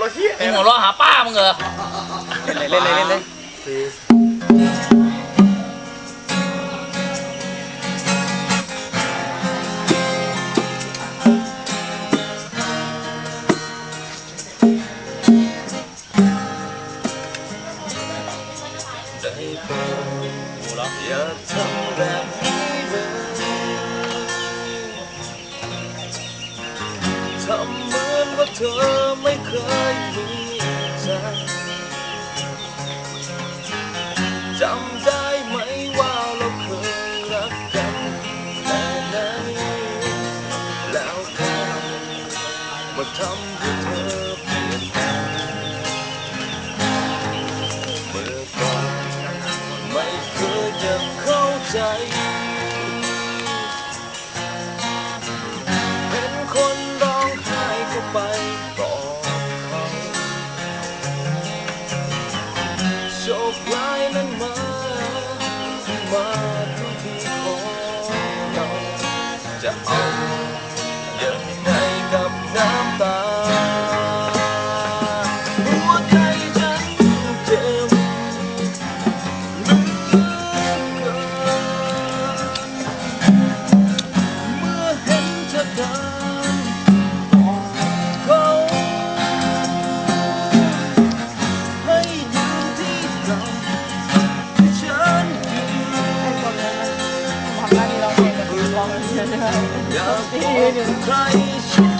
เราเฮียมึงหัวเรอหาป้ามึงเหรอ เล่นเลยเล่นเลยเล่น ทำให้เธอเปลี่ยนแปเมื่อก่อนไม่เคยจะเข้าใจ เห็นคนร้องไห้ก็ไป หัวใจฉันเจ็บลือกเมื่อเห็นเธอเดินอเขา ให้ยืนที่เก่าที่ฉันยืน ความรักนี่เราเพงแบบร้องเรื่อยๆ อยากบอกใครฉัน